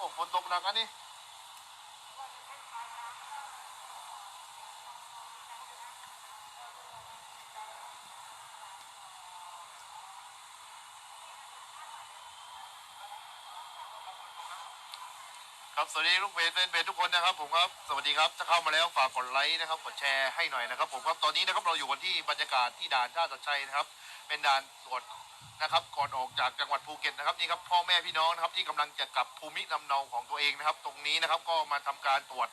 โอ้ฝนตกหนักอันนี้ ครับสวัสดีลูกเพจแฟนเพจทุกคนนะครับผมครับสวัสดีครับถ้าเข้ามาแล้วฝากกดไลค์นะครับกดแชร์ให้หน่อยนะครับผมครับตอนนี้นะครับเราอยู่กันที่บรรยากาศที่ด่านท่าตะชัยนะครับ เป็นด่านตรวจนะครับก่อนออกจากจังหวัดภูเก็ตนะครับนี่ครับพ่อแม่พี่น้องนะครับที่กำลังจะกลับภูมิลำเนาของตัวเองนะครับ ตรงนี้นะครับก็มาทำการตรวจ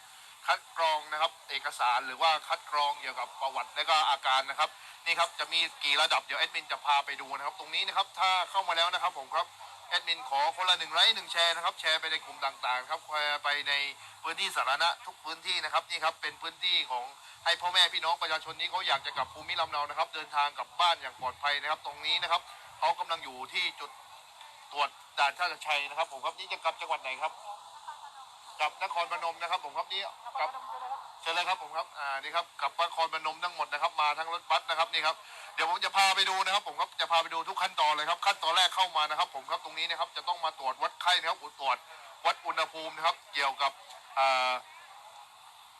คัดกรองนะครับ เอกสารหรือว่าคัดกรองเกี่ยวกับประวัติและก็อาการนะครับนี่ครับจะมีกี่ระดับเดี๋ยวแอดมินจะพาไปดูนะครับ ตรงนี้นะครับถ้าเข้ามาแล้วนะครับผมครับ แอดมินขอคนละหนึ่งไลค์หนึ่งแชร์นะครับ แชร์ไปในกลุ่มต่างๆครับแชร์ไปในพื้นที่สาธารณะทุกพื้นที่นะครับนี่ครับเป็นพื้นที่ของให้พ่อแม่พี่น้องประชาชนนี้เขาอยากจะกลับภูมิลำเนานะครับ เดินทางกลับบ้านอย่างปลอดภัยนะครับ ตรงนี้นะครับเขากำลังอยู่ที่จุดตรวจด่านท่าชัยนะครับ ผมครับนี่จะกลับจังหวัดไหนครับกลับนครพนมนะครับ ผมครับนี่กลับเชิญเลยครับผมครับอ่านี่ครับกลับนครพนมทั้งหมดนะครับ มาทั้งรถบัสนะครับนี่ครับ เดี๋ยวผมจะพาไปดูนะครับ ผมครับจะพาไปดูทุกขั้นตอนเลยครับ ขั้นตอนแรกเข้ามานะครับ ผมครับตรงนี้นะครับจะต้องมาตรวจวัดไข้นะครับตรวจวัดอุณหภูมินะครับ เกี่ยวกับ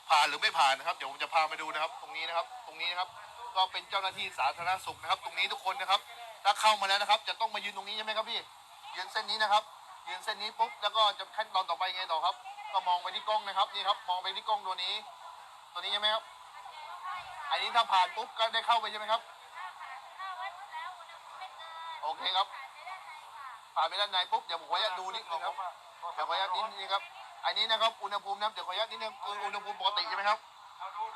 ผ่านหรือไม่ผ่านนะครับ เดี๋ยวผมจะพามาดูนะครับ ตรงนี้นะครับ ตรงนี้นะครับ ก็เป็นเจ้าหน้าที่สาธารณสุขนะครับ ตรงนี้ทุกคนนะครับ ถ้าเข้ามาแล้วนะครับ จะต้องมายืนตรงนี้ใช่ไหมครับพี่ยืนเส้นนี้นะครับยืนเส้นนี้ปุ๊บแล้วก็จะขั้นตอนต่อไปไงต่อครับ ก็มองไปที่กล้องนะครับนี่ครับ มองไปที่กล้องตัวนี้ ตัวนี้ใช่ไหมครับอันนี้ถ้าผ่านปุ๊บก็ได้เข้าไปใช่ไหมครับ โอเคครับผ่านไปด้านในปุ๊บเดี๋ยวผมขออนุญาตดูนิดนึงครับเดี๋ยวขออนุญาตนิดนึงครับ อันนี้นะครับอุณหภูมินะครับเดี๋ยวขออนุญาตนิดนึงคืออุณหภูมิปกติใช่ไหมครับ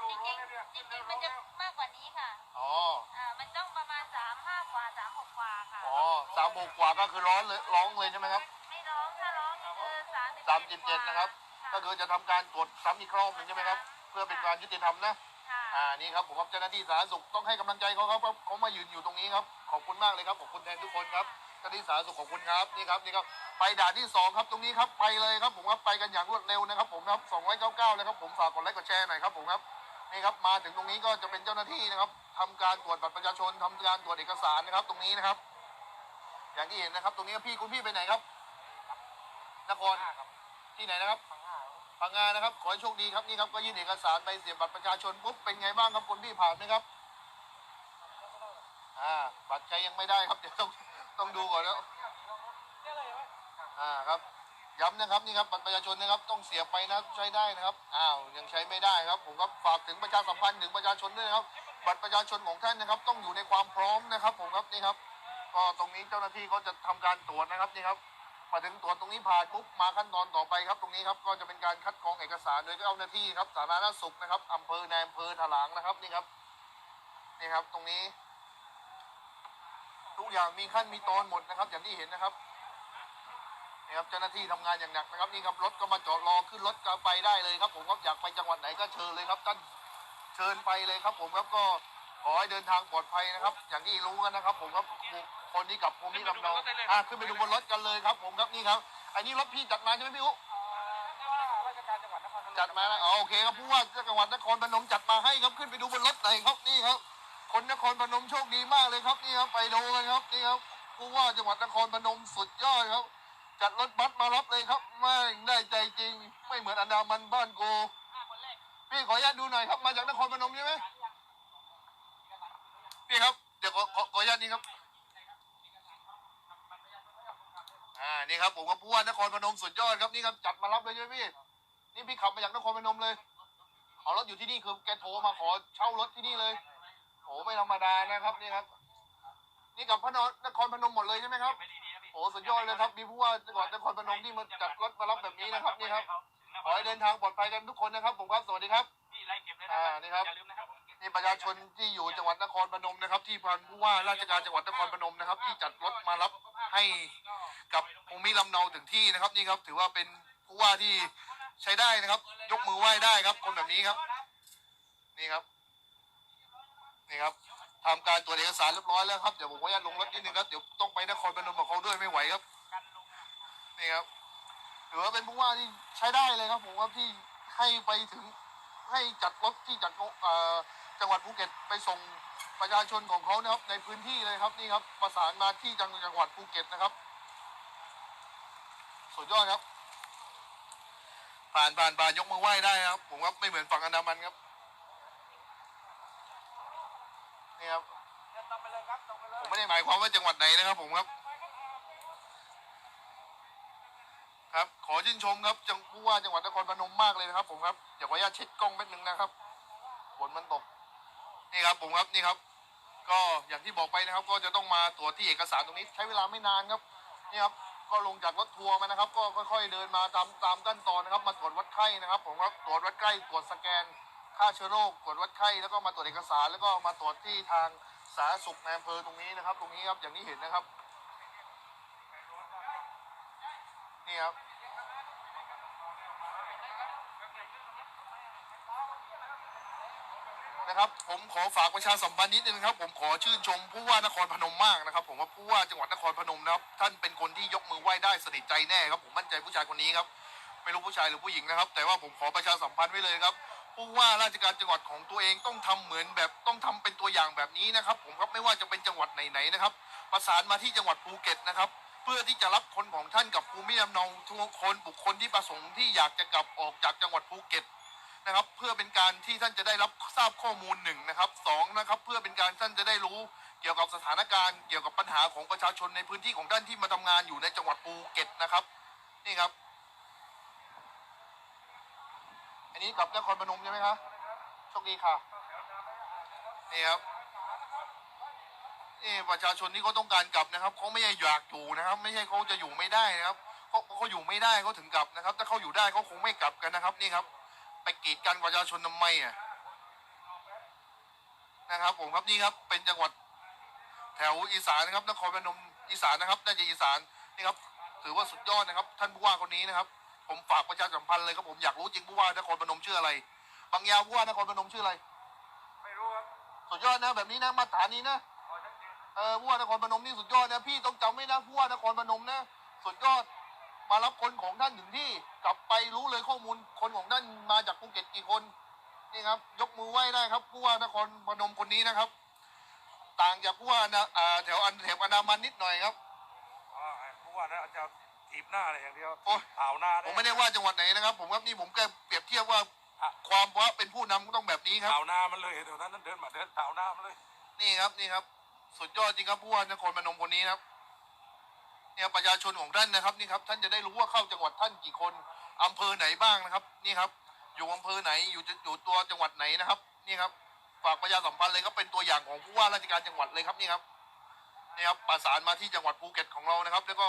จริงๆจริงๆมันจะมากกว่านี้ค่ะอ๋ออ่ามันต้องประมาณสามห้ากว่าสามหกกว่าค่ะอ๋อสามโมงกว่าก็คือร้อนเลยร้องเลยใช่ไหมครับไม่ร้องถ้าร้องนี่คือสามสามสิบเจ็ดนะครับ ก็คือจะทำการตรวจซ้ำอีกรอบหนึ่งใช่ไหมครับ เพื่อเป็นการยุติธรรมนะค่ะอ่านี่ครับผมครับเจ้าหน้าที่สาธารณสุขต้องให้กำลังใจเขาครับเพราะเขามายืนอยู่ตรงนี้ครับ ขอบคุณมากเลยครับขอบคุณแทนทุกคนครับเจ้าหน้าที่สาธารณสุขขอบคุณครับนี่ครับนี่ครับไปด่านที่สองครับตรงนี้ครับไปเลยครับผมครับไปกันอย่างรวดเร็วนะครับ ผมครับสองร้อยเก้าเก้าเลยครับผมฝากกดไลค์กดแชร์หน่อยครับผมครับนี่ครับมาถึงตรงนี้ก็จะเป็นเจ้าหน้าที่นะครับทำการตรวจบัตรประชาชนทำการตรวจเอกสารนะครับ ตรงนี้นะครับ อย่างที่เห็นนะครับ ตรงนี้พี่คุณพี่ไปไหนครับ นครที่ไหนนะครับพังงานะครับ ขอให้โชคดีครับนี่ครับก็ยื่นเอกสารใบเสียบัตรประชาชนปุ๊บเป็นไงบ้างครับคนที่ผ่านไหมครับ อ่าบัตรใช้ยังไม่ได้ครับเดี๋ยวต้องต้องดูก่อนแล้วอ่าครับย้ำนะครับนี่ครับบัตรประชาชนนะครับต้องเสียบไปนะครับใช้ได้นะครับอ้าวยังใช้ไม่ได้ครับ ผมก็ฝากถึงประชาสัมพันธ์ถึงประชาชนด้วยนะครับ บัตรประชาชนของท่านนะครับ ต้องอยู่ในความพร้อมนะครับ ผมครับนี่ครับ ก็ตรงนี้เจ้าหน้าที่ก็จะทำการตรวจนะครับนี่ครับมาถึงตรวจตรงนี้ผ่านปุ๊บมาขั้นตอนต่อไปครับ ตรงนี้ครับก็จะเป็นการคัดกรองเอกสารโดยเจ้าหน้าที่ครับสาธารณสุขนะครับอำเภอในอำเภอถลางนะครับนี่ครับนี่ครับ ตรงนี้ ทุกอย่างมีขั้นมีตอนหมดนะครับ อย่างที่เห็นนะครับนี่ครับเจ้าหน้าที่ทำงานอย่างหนักนะครับนี่ครับรถก็มาจอดรอขึ้นรถก็ไปได้เลยครับ ผมครับอยากไปจังหวัดไหนก็เชิญเลยครับท่านเชิญไปเลยครับ ผมครับก็ขอให้เดินทางปลอดภัยนะครับ อย่างที่รู้กันนะครับ ผมครับคนที่กลับภูมิลำเนาอ่าขึ้นไปดูบนรถกันเลยครับ ผมครับนี่ครับอันนี้รถพี่จัดมาใช่ไหมพี่อุ๊จัดมาแล้วอ๋อโอเคครับผู้ว่าจังหวัดนครพนมจัดมาให้ครับขึ้นไปดูบนรถหน่อยครับนี่ครับ คนนครพนมโชคดีมากเลยครับนี่ครับไปดูกันครับนี่ครับผู้ว่าจังหวัดนครพนมสุดยอดครับ จัดรถบัสมารับเลยครับไม่ได้ใจจริง ไม่เหมือนอันดามันบ้านโกพี่ขออนุญาตดูหน่อยครับมาจากนครพนมใช่ไหมพี่ครับเดี๋ยวขอขอขออนุญาตนี่ครับอ่านี่ครับผมกับผู้ว่านครพนมสุดยอดครับนี่ครับจัดมารับเลยใช่ไหมพี่นี่พี่ขับมาจากนครพนมเลยเอารถอยู่ที่นี่คือแกโทรมาขอเช่ารถที่นี่เลย อ้ไม่ธรรมดานะครับนี่ครับ นี่กับพระนนครพนมหมดเลยใช่ไหมครับโอ้สุดยอดเลยครับ มีผู้ว่าจังหวัดนครพนมที่มาจัดรถมารับแบบนี้นะครับนี่ครับขอให้เดินทางปลอดภัยกันทุกคนนะครับ ผมครับสวัสดีครับพี่ไล่เก็บเลยอ่านะนี่ครับอย่าลืมนะครับนี่ประชาชนที่อยู่จังหวัดนครพนมนะครับ ที่พันผู้ว่าราชการจังหวัดนครพนมนะครับ ที่จัดรถมารับให้กับภูมิลำเนาถึงที่นะครับ นี่ครับ ถือว่าเป็นผู้ว่าที่ใช้ได้นะครับ ยกมือไหว้ได้ครับ คนแบบนี้ครับ นี่ครับ นี่ครับทำการตรวจเอกสารเรียบร้อยแล้วครับเดี๋ยวผมขออนุญาตลงรถนิดนึงครับเดี๋ยวต้องไปนครพนมกับเขาด้วยไม่ไหวครับนี่ครับถือว่าเป็นผู้ว่าที่ใช้ได้เลยครับผมว่าที่ให้ไปถึงให้จัดรถที่จัดจังหวัดภูเก็ตไปส่งประชาชนของเขานะครับ ในพื้นที่เลยครับนี่ครับประสานมาที่จังหวัดภูเก็ตนะครับสุดยอดครับ ผ่านผ่านผ่านยกมือไหว้ได้ครับ ผมครับไม่เหมือนฝั่งอันดามันครับ นี่ครับตรงไปเลยครับตรงไปเลยผมไม่ได้หมายความว่าจังหวัดไหนนะครับ ผมครับ ครับ ขอชื่นชมครับจังผู้ว่าจังหวัดนครพนมมากเลยนะครับ ผมครับเดี๋ยวขออนุญาตเช็ดกล้องแป๊บนึงนะครับฝนมันตกนี่ครับ ผมครับนี่ครับ ก็อย่างที่บอกไปนะครับ ก็จะต้องมาตรวจที่เอกสารตรงนี้ ใช้เวลาไม่นานครับนี่ครับ ก็ลงจากรถทัวร์มานะครับ ก็ค่อย ๆ เดินมาตามตามขั้นตอนนะครับ มาตรวจวัดไข้นะครับ ผมครับตรวจวัดไข้ตรวจสแกน ฆ่าเชื้อโรคตรวจวัดไข้แล้วก็มาตรวจเอกสารแล้วก็มาตรวจที่ทางสาธารณสุขในอำเภอตรงนี้นะครับ ตรงนี้ครับอย่างที่เห็นนะครับนี่ครับนะครับผมขอฝากประชาสัมพันธ์นิดนึงครับ ผมขอชื่นชมผู้ว่านครพนมมากนะครับ ผมว่าผู้ว่าจังหวัดนครพนมนะครับ ท่านเป็นคนที่ยกมือไหว้ได้สนิทใจแน่ครับ ผมมั่นใจผู้ชายคนนี้ครับ ไม่รู้ผู้ชายหรือผู้หญิงนะครับ แต่ว่าผมขอประชาสัมพันธ์ไว้เลยครับ ผู้ว่าราชการจังหวัดของตัวเองต้องทำเหมือนแบบต้องทำเป็นตัวอย่างแบบนี้นะครับ ผมครับไม่ว่าจะเป็นจังหวัดไหนๆนะครับ ประสานมาที่จังหวัดภูเก็ตนะครับ เพื่อที่จะรับคนของท่านกับภูมิลำเนาทุกคนบุคคลที่ประสงค์ที่อยากจะกลับออกจากจังหวัดภูเก็ตนะครับ เพื่อเป็นการที่ท่านจะได้รับทราบข้อมูลหนึ่งนะครับสองนะครับ เพื่อเป็นการท่านจะได้รู้เกี่ยวกับสถานการณ์ เกี่ยวกับปัญหาของประชาชนในพื้นที่ของท่านที่มาทำงานอยู่ในจังหวัดภูเก็ตนะครับนี่ครับ อันนี้กลับนครพนมใช่ไหมครับโชคดีค่ะนี่ครับนี่ประชาชนที่เขาต้องการกลับนะครับเขาไม่ใช่อยากอยู่นะครับ ไม่ใช่เขาจะอยู่ไม่ได้นะครับเขาเขาอยู่ไม่ได้เขาถึงกลับนะครับ ถ้าเขาอยู่ได้เขาคงไม่กลับกันนะครับนี่ครับ ไปกีดกันประชาชนทำไมอะนะครับผมครับนี่ครับเป็นจังหวัดแถวอีสานนะครับนครพนมอีสานนะครับน่าจะอีสานนี่ครับถือว่าสุดยอดนะครับ ท่านผู้ว่าคนนี้นะครับ ผมฝากประชาสัมพันธ์เลยครับผมอยากรู้จริงผู้ว่านครพนมชื่ออะไร บางยาผู้ว่านครพนมชื่ออะไร ไม่รู้ครับสุดยอดนะแบบนี้นะมาตรฐานนี้นะขอชัดเจนเออผู้ว่านครพนมนี่สุดยอดนะพี่ต้องจำไว้นะผู้ว่านครพนมนะสุดยอดมารับคนของท่านถึงที่กลับไปรู้เลยข้อมูลคนของท่านมาจากภูเก็ตกี่คนนี่ครับ ยกมือไหว้ได้ครับผู้ว่านครพนมคนนี้นะครับ ต่างจากผู้ว่านะอ่าแถวอันแถวอันดามันนิดหน่อยครับ อ๋อไอ้ผู้ว่านะอาจจะ ถีบหน้าอะไรอย่างเดียวโอ้ยเผาหน้าผมไม่ได้ว่าจังหวัดไหนนะครับ ผมครับนี่ผมแค่เปรียบเทียบว่าความว่าเป็นผู้นำก็ต้องแบบนี้ครับเผาหน้ามันเลยเดี๋ยวนั้นเดินมาเดินเผาหน้ามันเลยนี่ครับนี่ครับ สุดยอดจริงครับผู้ว่านครพนมคนนี้นะครับเนี่ยประชาชนของท่านนะครับนี่ครับ ท่านจะได้รู้ว่าเข้าจังหวัดท่านกี่คนอำเภอไหนบ้างนะครับ นี่ครับ อยู่อำเภอไหนอยู่จะอยู่ตัวจังหวัดไหนนะครับ นี่ครับฝากประชาสัมพันธ์เลยครับเป็นตัวอย่างของผู้ว่าราชการจังหวัดเลยครับนี่ครับนี่ครับประสานมาที่จังหวัดภูเก็ตของเรานะครับ แล้วก็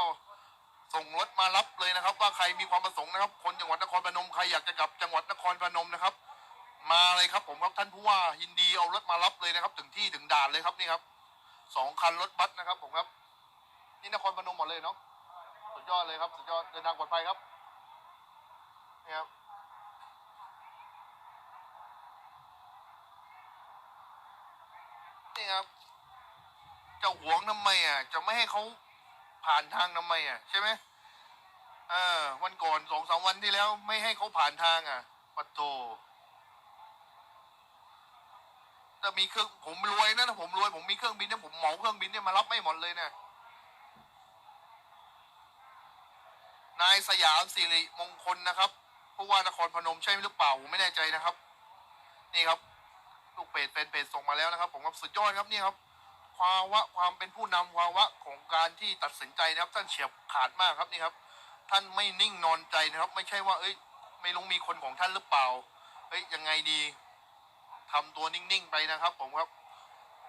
ส่งรถมารับเลยนะครับ ว่าใครมีความประสงค์นะครับ คนจังหวัดนครพนมใครอยากจะกลับจังหวัดนครพนมนะครับ มาเลยครับผมครับท่านผู้ว่ายินดีเอารถมารับเลยนะครับ ถึงที่ถึงด่านเลยครับนี่ครับสองคันรถบัสนะครับผมครับ นี่นครพนมหมดเลยเนาะสุดยอดเลยครับสุดยอดเดินทางปลอดภัยครับนี่ครับนี่ครับจะหวงทำไมอะจะไม่ให้เขา ผ่านทางทำไมอะใช่ไหมเออวันก่อนสองสามวันที่แล้ว ไม่ให้เขาผ่านทางอะปัตโตถ้ามีเครื่องผมรวยนะผมรวยผมมีเครื่องบินเนี่ยผมเหมาเครื่องบินเนี่ยมารับไม่หมดเลยเนี่ยนายสยามสิริมงคลนะครับผู้ว่านครพนมใช่หรือเปล่าผมไม่แน่ใจนะครับ นี่ครับ ลูกเพจเป็นเพจส่งมาแล้วนะครับ ผมครับสุดยอดครับนี่ครับ ภาวะความเป็นผู้นำภาวะของการที่ตัดสินใจนะครับ ท่านเฉียบขาดมากครับนี่ครับ ท่านไม่นิ่งนอนใจนะครับ ไม่ใช่ว่า เอ้ย ไม่รู้มีคนของท่านหรือเปล่าเอ้ยยังไงดีทำตัวนิ่งๆไปนะครับ ผมครับ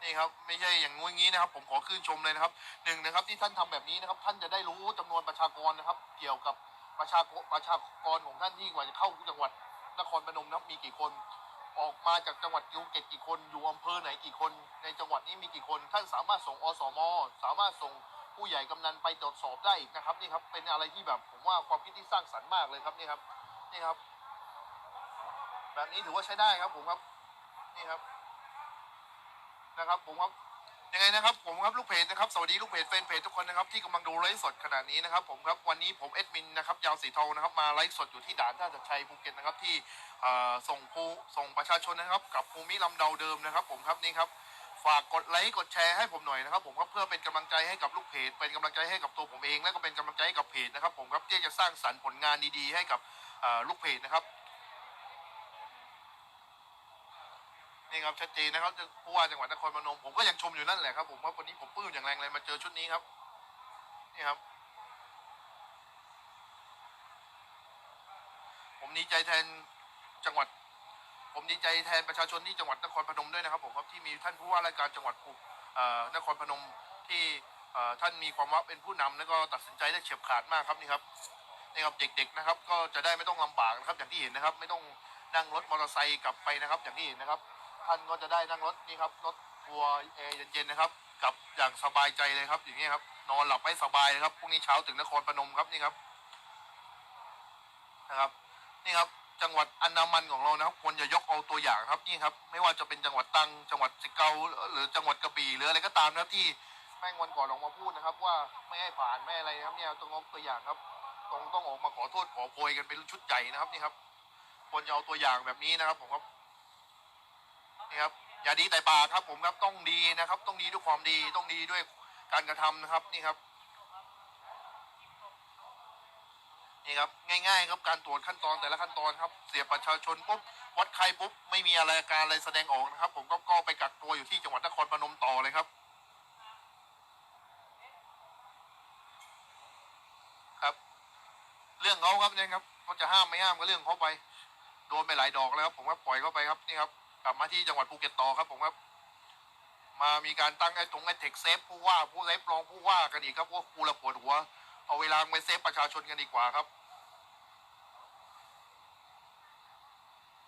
นี่ครับไม่ใช่อย่างงู้งี้นะครับ ผมขอขึ้นชมเลยนะครับหนึ่งนะครับ ที่ท่านทำแบบนี้นะครับ ท่านจะได้รู้จำนวนประชากรนะครับ เกี่ยวกับประชากรประชากรของท่านที่กว่าจะเข้าจังหวัดนครพนมนะครับมีกี่คน ออกมาจากจังหวัดยูเก็ตกี่คนอยู่อำเภอไหนกี่คน ในจังหวัดนี้มีกี่คน ท่านสามารถส่งอสม สามารถส่งผู้ใหญ่กำนันไปตรวจสอบได้อีกนะครับนี่ครับเป็นอะไรที่แบบผมว่าความคิดที่สร้างสรรค์มากเลยครับนี่ครับนี่ครับ แบบนี้ถือว่าใช้ได้ครับผมครับนี่ครับนะครับผมครับ ยังไงนะครับผมครับลูกเพจนะครับสวัสดีลูกเพจแฟนเพจทุกคนนะครับที่กำลังดูไลฟ์สดขณะนี้นะครับผมครับวันนี้ผมเอ็ดมินนะครับยาวสีทองนะครับมาไลฟ์สดอยู่ที่ด่านท่าจัดชัยภูเก็ตนะครับที่เอ่อส่งผู้ส่งประชาชนนะครับกับภูมิลำเนาเดิมนะครับ ผมครับนี่ครับฝากกดไลค์กดแชร์ให้ผมหน่อยนะครับ ผมครับเพื่อเป็นกำลังใจให้กับลูกเพจเป็นกำลังใจให้กับตัวผมเอง และก็เป็นกำลังใจให้กับเพจนะครับผมครับที่จะสร้างสรรค์ผลงานดีๆให้กับเอ่อลูกเพจนะครับ นี่ครับชัดเจนนะครับผู้ว่าจังหวัดนครพนมผมก็ยังชมอยู่นั่นแหละครับผมว่าวันนี้ผมปลื้มอย่างแรงเลยมาเจอชุดนี้ครับนี่ครับ ผมดีใจแทนจังหวัด ผมดีใจแทนประชาชนที่จังหวัดนครพนมด้วยนะครับผมครับที่มีท่านผู้ว่าราชการจังหวัดภูนครพนมที่ท่านมีความว่าเป็นผู้นำแล้วก็ตัดสินใจได้เฉียบขาดมากครับนี่ครับนี่ครับเด็กๆนะครับ ก็จะได้ไม่ต้องลำบากนะครับอย่างที่เห็นนะครับ ไม่ต้องนั่งรถมอเตอร์ไซค์กลับไปนะครับ อย่างที่เห็นนะครับ ท่านก็จะได้นั่งรถนี่ครับรถทัวร์แอร์เย็นๆนะครับกลับอย่างสบายใจเลยครับ อย่างนี้ครับ นอนหลับให้สบายเลยครับพรุ่งนี้เช้าถึงนครพนมครับนี่ครับนะครับ นี่ครับจังหวัดอันดามันของเรานะครับควรจะยกเอาตัวอย่างครับนี่ครับ ไม่ว่าจะเป็นจังหวัดตังจังหวัดสิเกาหรือจังหวัดกระบี่หรืออะไรก็ตามนะที่แม่งวันก่อนออกมาพูดนะครับ ว่าไม่ให้ผ่านไม่อะไรนะครับเนี่ยต้องเอาตัวอย่างครับต้องต้องออกมาขอโทษขอโพยกันเป็นชุดใหญ่นะครับนี่ครับควรจะเอาตัวอย่างแบบนี้นะครับผมครับ นี่ครับอย่าดีแต่ปากครับผมครับต้องดีนะครับ ต้องดีด้วยความดีต้องดีด้วยการกระทำนะครับนี่ครับนี่ครับง่ายๆครับการตรวจขั้นตอนแต่ละขั้นตอนครับ เสียบประชาชนปุ๊บวัดไข้ปุ๊บไม่มีอะไรอาการอะไรแสดงออกนะครับ ผมก็ก็ไปกักตัวอยู่ที่จังหวัดนครพนมต่อเลยครับ ครับ เรื่องเขาครับเนี่ยครับเขาจะห้ามไม่ห้ามก็เรื่องเขาไป โดนไปหลายดอกแล้วครับ ผมก็ปล่อยเขาไปครับนี่ครับ กลับมาที่จังหวัดภูเก็ตต่อครับผมครับ มามีการตั้งไอ้ตรงไอ้เทคเซฟผู้ว่าผู้เซฟรองผู้ว่ากันอีกครับพว่ากูละปวดหัว เอาเวลาไปเซฟประชาชนกันดีกว่าครับ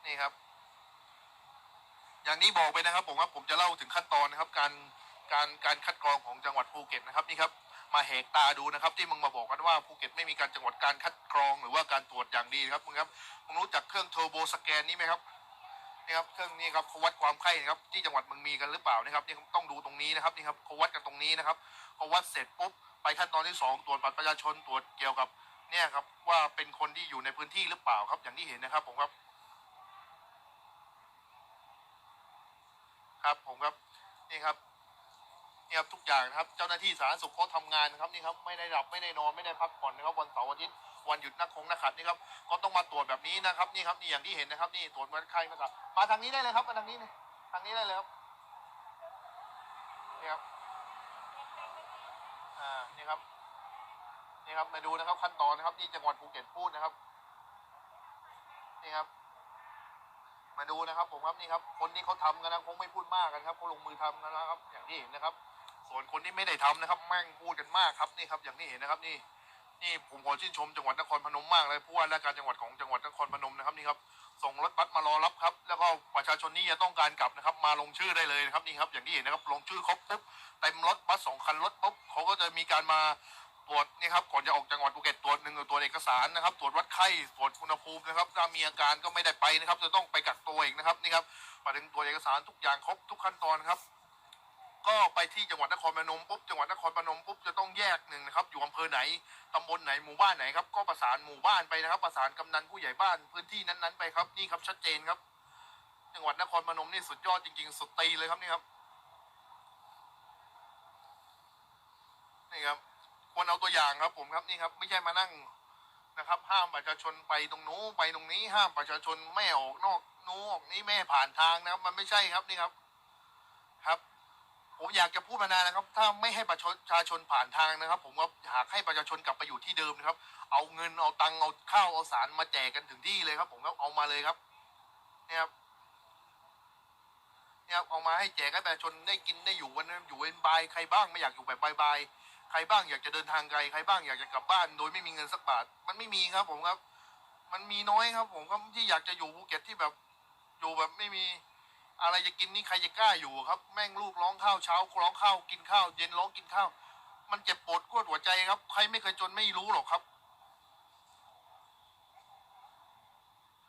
นี่ครับ อย่างนี้บอกไปนะครับผมว่าผมจะเล่าถึงขั้นตอนนะครับ การการการคัดกรองของจังหวัดภูเก็ตนะครับนี่ครับมาแหกตาดูนะครับ ที่มึงมาบอกกันว่าภูเก็ตไม่มีการจังหวัดการคัดกรองหรือว่าการตรวจอย่างดีครับมึงครับมึงรู้จักเครื่องเทอร์โบสแกนนี้ไหมครับ นี่ครับเครื่องนี้ครับเขาวัดความไข้นะครับที่จังหวัดมึงมีกันหรือเปล่านะครับนี่ต้องดูตรงนี้นะครับนี่ครับเขาวัดกันตรงนี้นะครับเขาวัดเสร็จปุ๊บไปขั้นตอนที่สองตรวจบัตรประชาชนตรวจเกี่ยวกับเนี่ยครับว่าเป็นคนที่อยู่ในพื้นที่หรือเปล่าครับ อย่างที่เห็นนะครับผมครับ ครับผมครับนี่ครับนี่ครับทุกอย่างนะครับ เจ้าหน้าที่สาธารณสุขเขาทำงานนะครับนี่ครับไม่ได้หลับไม่ได้นอนไม่ได้พักผ่อนนะครับวันเสาร์อาทิตย์ วันหยุดนักคงนักขัดนี่ครับก็ต้องมาตรวจแบบนี้นะครับนี่ครับนี่อย่างที่เห็นนะครับ นี่ตรวจวัดไข้มาครับมาทางนี้ได้เลยครับมาทางนี้นี่ทางนี้ได้เลยครับนี่ครับอ่านี่ครับนี่ครับมาดูนะครับขั้นตอนนะครับที่จังหวัดภูเก็ตพูดนะครับนี่ครับ มาดูนะครับผมครับนี่ครับ คนที่เขาทำกันนะคงไม่พูดมากกันครับเขาลงมือทำกันนะครับ อย่างที่เห็นนะครับ ส่วนคนที่ไม่ได้ทำนะครับ แม่งพูดกันมากครับนี่ครับ อย่างที่เห็นนะครับนี่ นี่ผมขอชื่นชมจังหวัดนครพนมมากเลยผู้ว่าราชการจังหวัดของจังหวัดนครพนมนะครับนี่ครับส่งรถบัสมารอรับครับ แล้วก็ประชาชนที่จะต้องการกลับนะครับ มาลงชื่อได้เลยนะครับนี่ครับ อย่างที่เห็นนะครับ ลงชื่อครบปุ๊บเต็มรถบัสสองคันรถปุ๊บเขาก็จะมีการมาตรวจนี่ครับก่อนจะออกจังหวัดภูเก็ตตรวจหนึ่งตรวจเอกสารนะครับ ตรวจวัดไข้ตรวจอุณหภูมินะครับถ้ามีอาการก็ไม่ได้ไปนะครับ จะต้องไปกักตัวเอีกนะครับนี่ครับมาถึงตรวเอกสารทุกอย่างครบทุกขั้นตอนครับ ก็ไปที่จังหวัดนครพนมปุ๊บจังหวัดนครพนมปุ๊บจะต้องแยกหนึ่งนะครับอยู่อำเภอไหนตำบลไหนหมู่บ้านไหนครับก็ประสานหมู่บ้านไปนะครับ ประสานกำนันผู้ใหญ่บ้านพื้นที่นั้นๆไปครับนี่ครับชัดเจนครับ จังหวัดนครพนมนี่สุดยอดจริง ๆ สุดตีเลยครับนี่ครับนี่ครับควรเอาตัวอย่างครับผมครับนี่ครับ ไม่ใช่มานั่งนะครับ ห้ามประชาชนไปตรงนู้นไปตรงนี้ ห้ามประชาชนไม่ออกนอกนู้นออกนี้ไม่ผ่านทางนะครับ มันไม่ใช่ครับนี่ครับ ผมอยากจะพูดมานานนะครับ ถ้าไม่ให้ประชาชนผ่านทางนะครับ ผมก็อยากให้ประชาชนกลับไปอยู่ที่เดิมนะครับ เอาเงินเอาตังค์เอาข้าวเอาสารมาแจกกันถึงที่เลยครับ ผมก็เอามาเลยครับเนี่ยครับเนี่ยครับเอามาให้แจกให้ประชาชนได้กินได้อยู่วันนั้นอยู่เป็นบายใครบ้างไม่อยากอยู่แบบบายบายใครบ้างอยากจะเดินทางไกลใครบ้างอยากจะกลับบ้าน โดยไม่มีเงินสักบาท มันไม่มีครับ ผมครับ มันมีน้อยครับ ผมก็ที่อยากจะอยู่ภูเก็ตที่แบบ อยู่แบบไม่มี อะไรจะกินนี่ใครจะกล้าอยู่ครับ แม่งลูกร้องข้าวเช้าร้องข้าวกินข้าว เย็นร้องกินข้าว มันเจ็บปวดกวดหัวใจครับ ใครไม่เคยจนไม่รู้หรอกครับ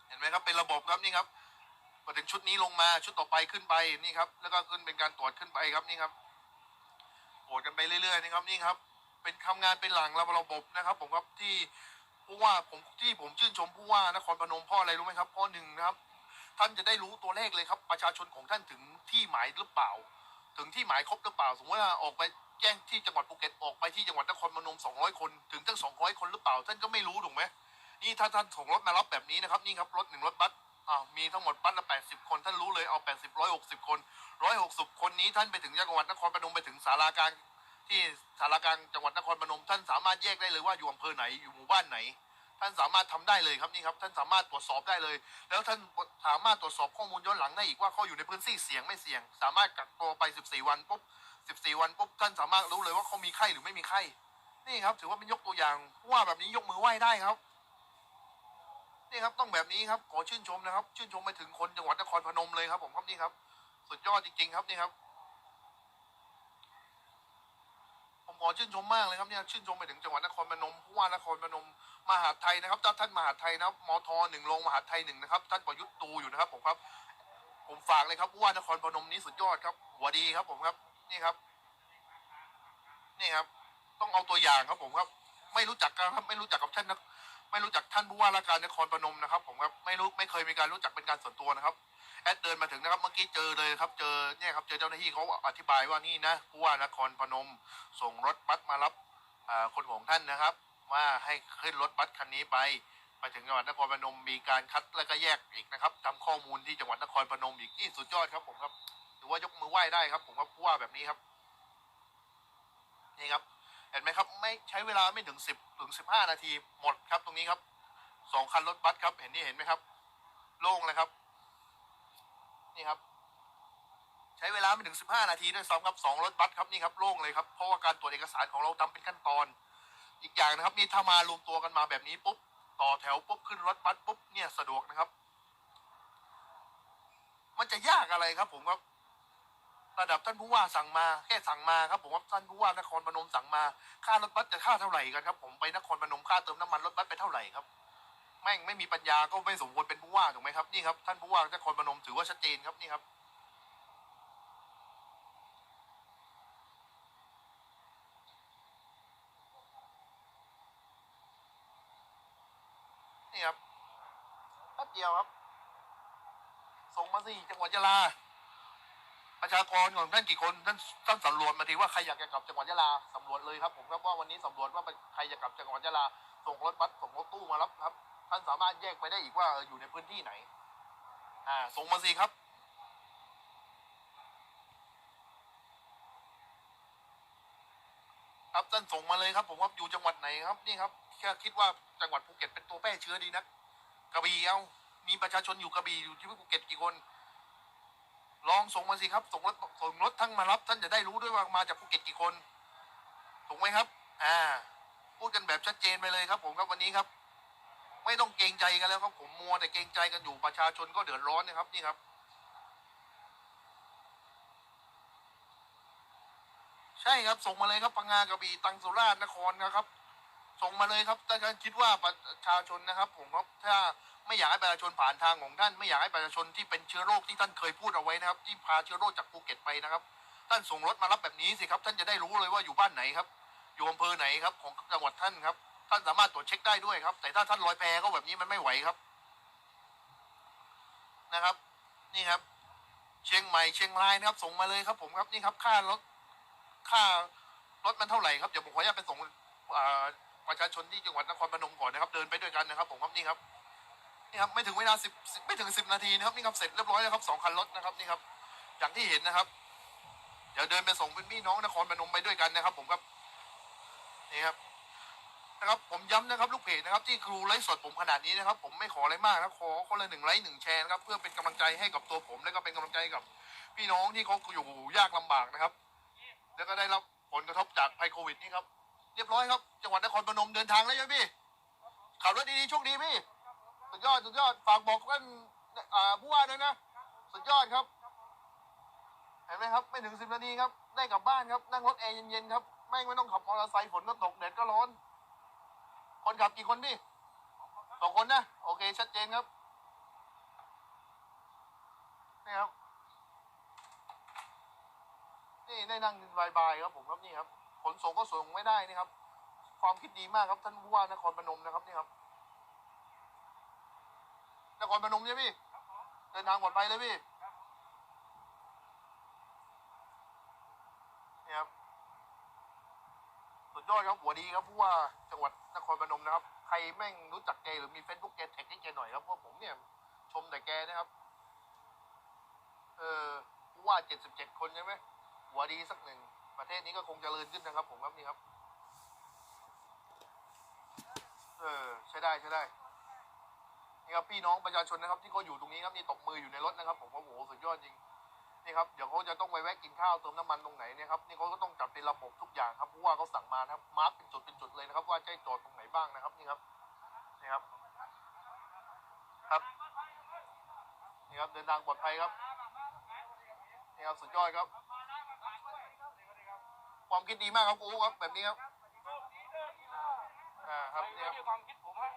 เห็นไหมครับเป็นระบบครับนี่ครับพอถึงชุดนี้ลงมาชุดต่อไปขึ้นไปนี่ครับ แล้วก็ขึ้นเป็นการตรวจขึ้นไปครับนี่ครับโหวตกันไปเรื่อยๆนะครับนี่ครับ เป็นทำงานเป็นหลังระบบนะครับ ผมครับที่ผู้ว่าผมที่ผมชื่นชมผู้ว่านครพนมเพ่ออะไรรู้ไหมครับเพ่อหนึ่งนะครับ ท่านจะได้รู้ตัวเลขเลยครับ ประชาชนของท่านถึงที่หมายหรือเปล่า ถึงที่หมายครบหรือเปล่า สมมติว่าออกไปแจ้งที่จังหวัดภูเก็ตออกไปที่จังหวัดนครพนม200 คนถึงทั้ง 200 คนหรือเปล่า ท่านก็ไม่รู้ถูกไหมนี่ถ้าท่านส่งรถมารับแบบนี้นะครับนี่ครับรถหนึ่งรถบัสอ่ามีทั้งหมดบัสละแปดสิบคนท่านรู้เลยเอาแปดสิบร้อยหกสิบคนร้อยหกสิบคนนี้ท่านไปถึงจังหวัดนครพนมไปถึงสารากลางที่สารากลางจังหวัดนครพนมท่านสามารถแยกได้เลยว่าอยู่อำเภอไหนอยู่หมู่บ้านไหน ท่านสามารถทำได้เลยครับนี่ครับ ท่านสามารถตรวจสอบได้เลย แล้วท่านสามารถตรวจสอบข้อมูลย้อนหลังได้อีกว่าเขาอยู่ในพื้นที่เสี่ยงไม่เสี่ยง สามารถกักตัวไป 14 วันปุ๊บ 14 วันปุ๊บท่านสามารถรู้เลยว่าเขามีไข้หรือไม่มีไข้ นี่ครับ ถือว่าเป็นยกตัวอย่างผู้ว่าแบบนี้ยกมือไหว้ได้ครับนี่ครับต้องแบบนี้ครับขอชื่นชมนะครับ ชื่นชมไปถึงคนจังหวัดนครพนมเลยครับ ผมครับนี่ครับ สุดยอดจริงๆครับนี่ครับผมขอชื่นชมมากเลยครับเนี่ยชื่นชมไปถึงจังหวัดนครพนมผู้ว่านครพนม มหาไทยนะครับถ้าท่านมหาไทยนะครับมทหนึ่งลงมหาไทยหนึ่งนะครับ ท่านประยุทธ์ตูอยู่นะครับผมครับ ผมฝากเลยครับว่านครพนมนี้สุดยอดครับหัวดีครับผมครับนี่ครับ นี่ครับ ต้องเอาตัวอย่างครับผมครับ ไม่รู้จักกันครับไม่รู้จักกับท่านนะไม่รู้จักท่านผู้ว่าราชการนครพนมนะครับ ผมครับไม่รู้ไม่เคยมีการรู้จักเป็นการส่วนตัวนะครับแอดเดินมาถึงนะครับเมื่อกี้เจอเลยครับ เจอเนี่ยครับเจอเจ้าหน้าที่เขาอธิบายว่านี่นะผู้ว่านครพนม ส่งรถบัสมารับคนของท่านนะครับ ว่าให้ขึ้นรถบัสคันนี้ไปไปถึงจังหวัดนครพนมมีการคัดแล้วก็แยกอีกนะครับทำข้อมูลที่จังหวัดนครพนมอีกนี่สุดยอดครับผมครับถือว่ายกมือไหว้ได้ครับ ผมครับผู้ว่าแบบนี้ครับนี่ครับเห็นไหมครับ ไม่ใช้เวลาไม่ถึงสิบถึงสิบห้านาทีหมดครับ ตรงนี้ครับสองคันรถบัสครับ เห็นนี่เห็นไหมครับ โล่งเลยครับ นี่ครับ ใช้เวลาไม่ถึง15นาทีด้วยซ้ำครับสองรถบัสครับนี่ครับโล่งเลยครับเพราะว่าการตรวจเอกสารของเราทำเป็นขั้นตอน อีกอย่างนะครับนี่ถ้ามารวมตัวกันมาแบบนี้ปุ๊บต่อแถวปุ๊บขึ้นรถบัสปุ๊บเนี่ยสะดวกนะครับ มันจะยากอะไรครับ ผมครับ ระดับท่านผู้ว่าสั่งมา แค่สั่งมาครับ ผมว่าท่านผู้ว่านครพนมสั่งมา ค่ารถบัสจะค่าเท่าไหร่กันครับ ผมไปนครพนมค่าเติมน้ำมันรถบัสไปเท่าไหร่ครับแม่งไม่มีปัญญาก็ไม่สมควรเป็นผู้ว่าถูกไหมครับนี่ครับท่านผู้ว่านครพนมถือว่าชัดเจนครับนี่ครับ นี่ครับแป๊บเดียวครับ ส่งมาสิจังห วัดยะลา ประชากรของท่านกี่คนท่านท่านสำรวจมาทีว่าใครอยากจะกลับจังหวัดยะลาสำรวจเลยครับผมครับว่าวันนี้สำรวจว่าใครอยากกลับจังหวัดยะลาส่งรถบัสส่งรถตู้มารับครับ ท่านสามารถแยกไปได้อีกว่าอยู่ในพื้นที่ไหน อ่าส่งมาสิครับครับท่านส่งมาเลยครับผมว่าอยู่จังหวัดไหนครับนี่ครับแค่คิดว่าจังหวัดภูเก็ตเป็นตัวแพร่เชื้อดีนักกระบี่เอามีประชาชนอยู่กระบี่อยู่ที่ภูเก็ตกี่คน ลองส่งมาสิครับส่งรถส่งรถทั้งมารับท่านจะได้รู้ด้วยว่ามาจากภูเก็ตกี่คนถูกไหมครับ อ่า พูดกันแบบชัดเจนไปเลยครับ ผมครับวันนี้ครับ ไม่ต้องเกรงใจกันแล้วครับผมมัวแต่เกรงใจกันอยู่ประชาชนก็เดือดร้อนนะครับนี่ครับใช่ครับส่งมาเลยครับพังงากระบี่ตังสุราษฎร์นครนะครับ ส่งมาเลยครับถ้าท่านคิดว่าประชาชนนะครับ ผมครับถ้าไม่อยากให้ประชาชนผ่านทางของท่าน ไม่อยากให้ประชาชนที่เป็นเชื้อโรคที่ท่านเคยพูดเอาไว้นะครับ ที่พาเชื้อโรคจากภูเก็ตไปนะครับ ท่านส่งรถมารับแบบนี้สิครับ ท่านจะได้รู้เลยว่าอยู่บ้านไหนครับ อยู่อำเภอไหนครับของจังหวัดท่านครับ ท่านสามารถตรวจเช็คได้ด้วยครับ แต่ถ้าท่านลอยแพก็แบบนี้มันไม่ไหวครับนะครับ นี่ครับ เชียงใหม่เชียงรายนะครับ ส่งมาเลยครับผมครับนี่ครับค่ารถค่ารถมันเท่าไหร่ครับเดี๋ยวผมขออนุญาตไปส่งอ่า ประชาชนที่จังหวัดนครพนมก่อนนะครับ เดินไปด้วยกันนะครับผมครับนี่ครับนี่ครับไม่ถึงเวลาสิบไม่ถึงสิบนาทีนะครับนี่ครับเสร็จเรียบร้อยแล้วครับสองคันรถนะครับนี่ครับอย่างที่เห็นนะครับ เดี๋ยวเดินไปส่งเป็นพี่น้องนครพนมไปด้วยกันนะครับ ผมครับนี่ครับนะครับผมย้ำนะครับลูกเพจนะครับ ที่ครูไลฟ์สดผมขนาดนี้นะครับ ผมไม่ขออะไรมากนะขอคนละหนึ่งไลค์หนึ่งแชร์นะครับเพื่อเป็นกำลังใจให้กับตัวผมและก็เป็นกำลังใจกับ พี่น้องที่เขาอยู่ยากลำบากนะครับ แล้วก็ได้รับผลกระทบจากภัยโควิดนี่ครับ เรียบร้อยครับ จังหวัดนครพนมเดินทางแล้วใช่ไหมพี่ ขับรถดีๆโชคดีพี่ สุดยอด สุดยอด ฝากบอกท่านผู้ว่าด้วยนะ สุดยอดครับ เห็นไหมครับ ไม่ถึงสิบนาทีครับ ได้กลับบ้านครับ นั่งรถแอร์เย็นๆครับ ไม่ไม่ต้องขับมอเตอร์ไซค์ฝนก็ตกแดดก็ร้อน คนขับกี่คนพี่สองคนนะ โอเค ชัดเจนครับ นี่ครับ นี่ได้นั่งบายๆครับผมครับนี่ครับ นส่งก็ส่งไม่ได้นี่ครับ ความคิดดีมากครับท่านผู้ว่านครพนมนะครับนี่ครับ นครพนมใช่ไหมพี่เดินทางปลอดภัยเลยพี่นี่ครับสุดยอดครับหัวดีครับผู้ว่าจังหวัดนครพนมนะครับ ใครแม่งรู้จักแกหรือมีเฟซบุ๊กแกแท็กให้แกหน่อยครับเพราะผมเนี่ย ชมแต่แกนะครับเออผู้ว่าเจ็ดสิบเจ็ดคนใช่ไหมหัวดีสักหนึ่ง ประเทศนี้ก็คงเจริญขึ้นนะครับ ผมครับนี่ครับ เออใช้ได้ใช้ได้นี่ครับพี่น้องประชาชนนะครับ ที่เขาอยู่ตรงนี้ครับนี่ตบมืออยู่ในรถนะครับ ผมว่าโอ้โหสุดยอดจริงนี่ครับเดี๋ยวเขาจะต้องไปแวะกินข้าวเติมน้ำมันตรงไหนเนี่ยครับนี่เขาก็ต้องจัดเป็นระบบทุกอย่างครับเพราะว่าเขาสั่งมาครับมาร์กเป็นจุดเป็นจุดเลยนะครับ ว่าจะจอดตรงไหนบ้างนะครับ นี่ครับนี่ครับ ครับนี่ครับเดินทางปลอดภัยครับนี่ครับสุดยอดครับ ความคิดดีมากครับครูครับแบบนี้ครับอ่าครับนี่ครับไม่ใช่ความคิดผมฮะ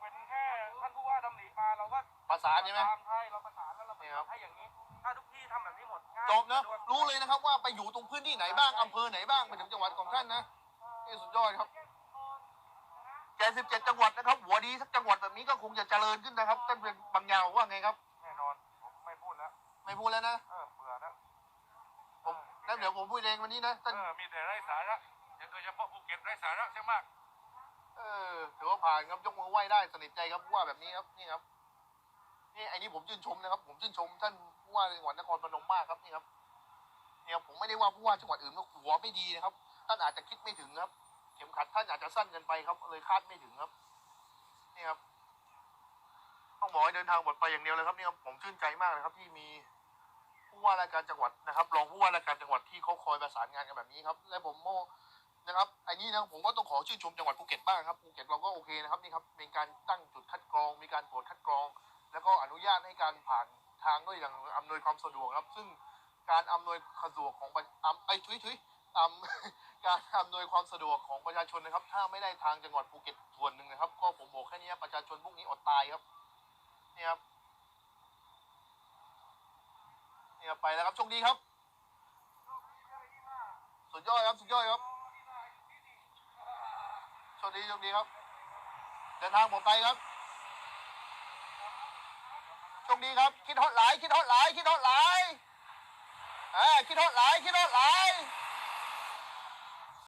เป็นแค่ท่านผู้ว่าดำริมาเราก็ประสานใช่ไหม ตามให้เราประสานแล้วเรานี่ครับให้อย่างนี้ ถ้าทุกที่ทำแบบนี้หมดง่ายจบนะสดวกรู้เลยนะครับว่าไปอยู่ตรงพื้นที่ไหนบ้างอำเภอไหนบ้างไปถึงจังหวัดของท่านนะนี่สุดยอดครับแกสิบเจ็ดจังหวัดนะครับ หัวดีสักจังหวัดแบบนี้ก็คงจะเจริญขึ้นนะครับท่านเป็นบางยาวว่าไงครับ แน่นอนผมไม่พูดแล้วไม่พูดแล้วนะ เออเบื่อ แล้วผมแล้วเดี๋ยวผมพูดเองวันนี้นะเอท่านอมีแต่ไร้สาระโดยเฉพาะภูเก็ตไร้สาระใช่มาก เออถือว่าผ่านครับยกมือไหว้ได้สนิทใจครับผู้ว่าแบบนี้ครับนี่ครับนี่ไอ้นี่ผมชื่นชมนะครับ ผมชื่นชม ท่านผู้ว่าจังหวัดนครพนมมากครับนี่ครับเนี่ยครับผมไม่ได้ว่าผู้ว่าจังหวัดอื่นว่าหัวไม่ดีนะครับ ท่านอาจจะคิดไม่ถึงครับ เข็มขัดท่านอาจจะสั้นเกินไปครับ เลยคาดไม่ถึงครับนี่ครับต้องบอกให้เดินทางปลอดภัยอย่างเดียวเลยครับนี่ครับผมชื่นใจมากเลยครับที่มี ผู้ว่าราชการจังหวัดนะครับรองผู้ว่าราชการจังหวัดที่เขาคอยประสานงานกันแบบนี้ครับ และผมโมนะครับไอ้นี่นะผมก็ต้องขอชื่นชมจังหวัดภูเก็ตบ้างครับภูเก็ตเราก็โอเคนะครับนี่ครับเป็นการตั้งจุดคัดกรอง มีการตรวจคัดกรอง แล้วก็อนุญาตให้การผ่านทางด้วยอย่างอำนวยความสะดวกครับ ซึ่งการอำนวยความสะดวกของไอ้ทุยทุยอำการอำนวยความสะดวกของประชาชนนะครับ ถ้าไม่ได้ทางจังหวัดภูเก็ตส่วนหนึ่งนะครับ ก็ผมบอกแค่นี้ประชาชนพวกนี้อดตายครับนี่ครับ นี่ครับไปแล้วครับโชคดีครับ สุดยอดครับสุดยอดครับโชคดีโชคดีครับเดินทางผมไปครับโชคดีครับ คิดฮอตหลายคิดฮอตหลายคิดฮอตหลายอ่าคิดฮอตหลายคิดฮอตหลาย